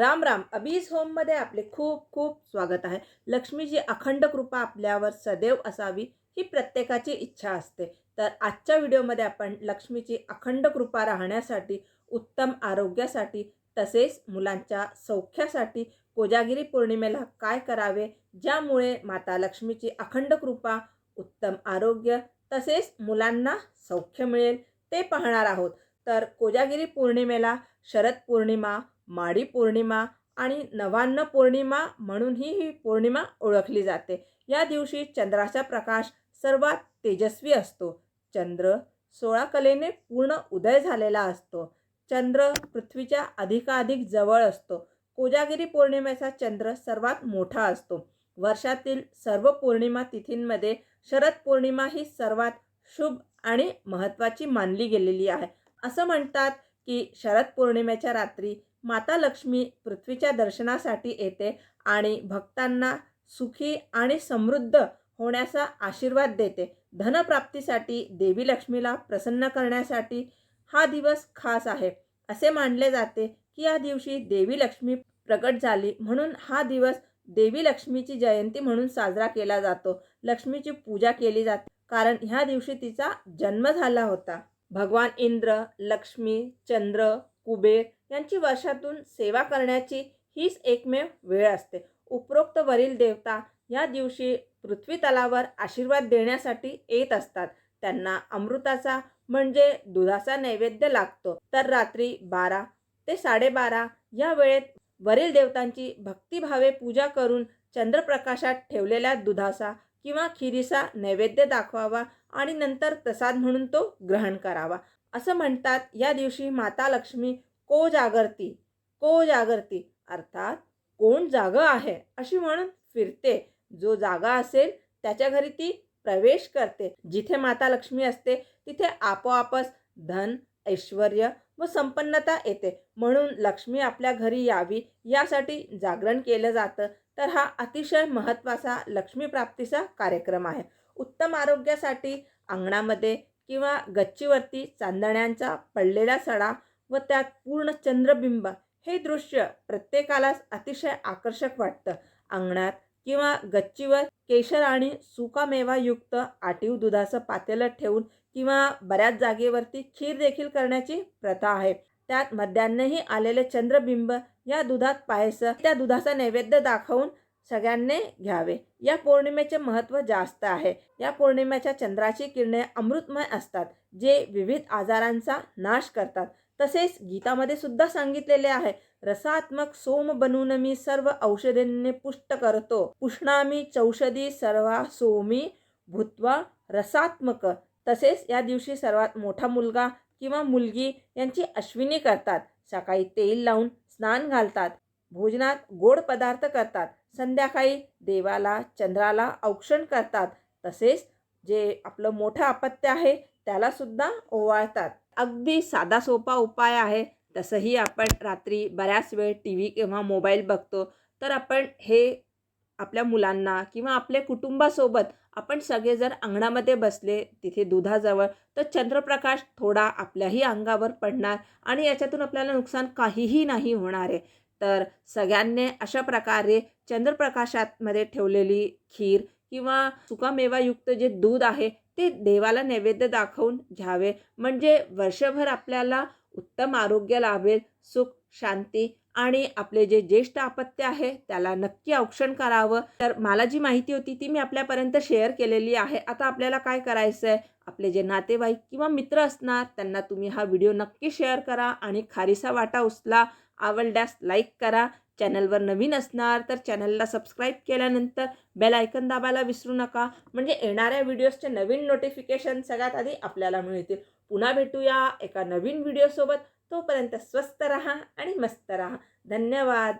राम राम. अबीज होममध्ये आपले खूप खूप स्वागत आहे. लक्ष्मीची अखंड कृपा आपल्यावर सदैव असावी ही प्रत्येकाची इच्छा असते. तर आजच्या व्हिडिओमध्ये आपण लक्ष्मीची अखंड कृपा राहण्यासाठी उत्तम आरोग्यासाठी तसेच मुलांच्या सौख्यासाठी कोजागिरी पौर्णिमेला काय करावे ज्यामुळे माता लक्ष्मीची अखंड कृपा उत्तम आरोग्य तसेच मुलांना सौख्य मिळेल ते पाहणार आहोत. तर कोजागिरी पौर्णिमेला शरद पौर्णिमा माडी पौर्णिमा आणि नवान्न पौर्णिमा म्हणूनही ही पौर्णिमा ओळखली जाते. या दिवशी चंद्राचा प्रकाश सर्वात तेजस्वी असतो. चंद्र सोळा कलेने पूर्ण उदय झालेला असतो. चंद्र पृथ्वीच्या अधिकाधिक जवळ असतो. कोजागिरी पौर्णिमेचा चंद्र सर्वात मोठा असतो. वर्षातील सर्व पौर्णिमा तिथींमध्ये शरद पौर्णिमा ही सर्वात शुभ आणि महत्त्वाची मानली गेलेली आहे. असं म्हणतात की शरद पौर्णिमेच्या रात्री माता लक्ष्मी पृथ्वीच्या दर्शनासाठी येते आणि भक्तांना सुखी आणि समृद्ध होण्याचा आशीर्वाद देते. धनप्राप्तीसाठी देवी लक्ष्मीला प्रसन्न करण्यासाठी हा दिवस खास आहे. असे मानले जाते की या दिवशी देवी लक्ष्मी प्रकट झाली म्हणून हा दिवस देवी लक्ष्मीची जयंती म्हणून साजरा केला जातो. लक्ष्मीची पूजा केली जाते. कारण ह्या दिवशी तिचा जन्म झाला होता. भगवान इंद्र लक्ष्मी चंद्र कुबेर यांची वर्षातून सेवा करण्याची हीच एकमेव वेळ असते. उपरोक्त वरील देवता या दिवशी पृथ्वी तलावर आशीर्वाद देण्यासाठी येत असतात. त्यांना अमृताचा म्हणजे दुधाचा नैवेद्य लागतो. तर रात्री बारा ते साडेबारा या वेळेत वरील देवतांची भक्तिभावे पूजा करून चंद्रप्रकाशात ठेवलेल्या दुधाचा किंवा खिरीचा नैवेद्य दाखवावा आणि नंतर प्रसाद म्हणून तो ग्रहण करावा. असं म्हणतात या दिवशी माता लक्ष्मी को जागरती को जागरती अर्थात कोण जागा आहे अशी म्हणून फिरते. जो जागा असेल त्याच्या घरी ती प्रवेश करते. जिथे माता लक्ष्मी असते तिथे आपोआपच धन ऐश्वर व संपन्नता येते. म्हणून लक्ष्मी आपल्या घरी यावी यासाठी जागरण केलं जातं. तर हा अतिशय महत्त्वाचा लक्ष्मीप्राप्तीचा कार्यक्रम आहे. उत्तम आरोग्यासाठी अंगणामध्ये किंवा गच्चीवरती चांदण्यांचा पडलेला सडा व त्यात पूर्ण चंद्रबिंब हे दृश्य प्रत्येकालाच अतिशय आकर्षक वाटतं. अंगणात किंवा गच्चीवर केशर आणि सुकामेवायुक्त आटीव दुधाचं पातेलं ठेवून किंवा बऱ्याच जागेवरती खीर देखील करण्याची प्रथा आहे. त्यात मध्यान्नही आलेले चंद्रबिंब या दुधात पायस त्या दुधाचा नैवेद्य दाखवून सगळ्यांनी घ्यावे. या पौर्णिमेचे महत्त्व जास्त आहे. या पौर्णिमेच्या चंद्राची किरणे अमृतमय असतात जे विविध आजारांचा नाश करतात. तसेच गीतामध्ये सुद्धा सांगितलेले आहे रसात्मक सोम बनून मी सर्व औषधींनी पुष्ट करतो. पुष्णामी चौषधी सर्वा सोमी भूत्वा रसात्मक. तसेच या दिवशी सर्वात मोठा मुलगा किंवा मुलगी यांची अश्विनी करतात. सकाळी तेल लावून स्नान घालतात. भोजनात गोड पदार्थ करतात. संध्याकाळी देवाला चंद्राला औक्षण करतात. तसेच जे आपलं मोठं अपत्य आहे त्याला सुद्धा ओवाळतात. अगदी साधा सोपा उपाय आहे. तसंही आपण रात्री बऱ्याच वेळ टी व्ही किंवा मोबाईल बघतो. तर आपण हे आपल्या मुलांना किंवा आपल्या कुटुंबासोबत आपण सगळे जर अंगणामध्ये बसले तिथे दुधाजवळ तर चंद्रप्रकाश थोडा आपल्याही अंगावर पडणार आणि याच्यातून आपल्याला नुकसान काहीही नाही होणार आहे. तर सगळ्यांनी अशा प्रकारे चंद्रप्रकाशामध्ये ठेवलेली खीर किंवा सुकामेवायुक्त जे दूध आहे ते देवाला नैवेद्य दाखवून घ्यावे. म्हणजे वर्षभर आपल्याला उत्तम आरोग्य लाभेल सुख शांती आणि आपले जे ज्येष्ठ अपत्य आहे त्याला नक्की औक्षण करावं. तर मला जी माहिती होती ती मी आपल्यापर्यंत शेअर केलेली आहे. आता आपल्याला काय करायचं आहे आपले जे नातेवाईक किंवा मित्र असणार त्यांना तुम्ही हा व्हिडिओ नक्की शेअर करा आणि खारीसा वाटा उचला आवडल्यास लाईक करा. चॅनलवर नवीन असणार तर चॅनलला सबस्क्राईब केल्यानंतर बेल आयकन दाबायला विसरू नका. म्हणजे येणाऱ्या व्हिडिओजचे नवीन नोटिफिकेशन सगळ्यात आधी आपल्याला मिळतील. पुन्हा भेटूया एका नवीन व्हिडिओसोबत. तोपर्यंत स्वस्त रहा आणि मस्त रहा. धन्यवाद.